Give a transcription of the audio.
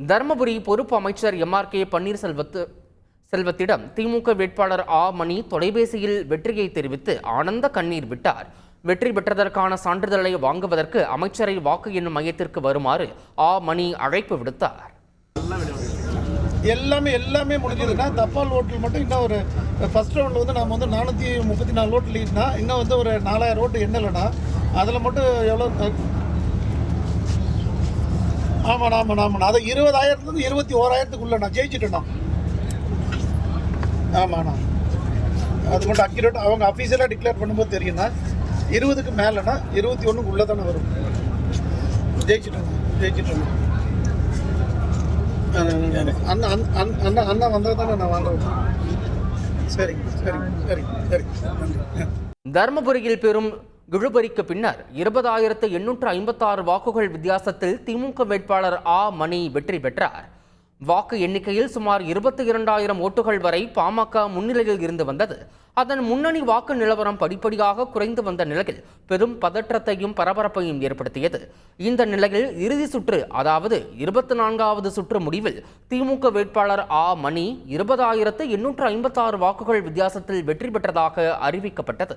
தருமபுரி பொறுப்பு அமைச்சர் MR K பன்னீர்செல்வத்து செல்வத்திடம் திமுக வேட்பாளர் ஆ. மணி தொலைபேசியில் வெற்றியை தெரிவித்து ஆனந்த கண்ணீர் விட்டார். வெற்றி பெற்றதற்கான சான்றிதழை வாங்குவதற்கு அமைச்சரை வாக்கு எண்ணும் மையத்திற்கு வருமாறு ஆ. மணி அழைப்பு விடுத்தார். எல்லாமே எல்லாமே முடிஞ்சதுன்னா தபால் ஓட்டில் மட்டும் இன்னும் ஒரு ஃபர்ஸ்ட் ரவுண்டில் வந்து நம்ம வந்து நானூற்றி முப்பத்தி நாலு ஓட்டு லீட்னா இன்னும் வந்து ஒரு நாலாயிரம் ஓட்டு எண்ணலைன்னா அதில் மட்டும் எவ்வளோ ஆமாண்ணா ஆமாம் ஆமாம் அதை இருபதாயிரத்துலேருந்து இருபத்தி ஓராயிரத்துக்குள்ள நான் ஜெயிச்சிட்டேண்ணா. ஆமாண்ணா. அது மட்டும் அக்யூரேட் அவங்க அஃபீஷியலாக டிக்ளேர் பண்ணும்போது தெரியும்ண்ணா. இருபதுக்கு மேலேண்ணா இருபத்தி ஒன்றுக்கு உள்ளே தானே வரும். ஜெயிச்சிட்டோம் ஜெயிச்சிட்டோம். அண்ணா அண்ணா அண்ணா அண்ணா வந்தால் தானே நான் வாங்க சரிங்க சரி சரிங்க சரி தருமபுரியில் பெறும் இழுபறிக்கு பின்னர் இருபதாயிரத்து எண்ணூற்று ஐம்பத்தாறு வாக்குகள் வித்தியாசத்தில் திமுக வேட்பாளர் ஆ. மணி வெற்றி பெற்றார். வாக்கு எண்ணிக்கையில் சுமார் இருபத்தி இரண்டாயிரம் ஓட்டுகள் வரை பாமக முன்னிலையில் இருந்து வந்தது. அதன் முன்னணி வாக்கு நிலவரம் படிப்படியாக குறைந்து வந்த நிலையில் பெரும் பதற்றத்தையும் பரபரப்பையும் ஏற்படுத்தியது. இந்த நிலையில் இறுதி சுற்று அதாவது இருபத்தி நான்காவது சுற்று முடிவில் திமுக வேட்பாளர் ஆ. மணி இருபதாயிரத்து எண்ணூற்று ஐம்பத்தாறு வாக்குகள் வித்தியாசத்தில் வெற்றி பெற்றதாக அறிவிக்கப்பட்டது.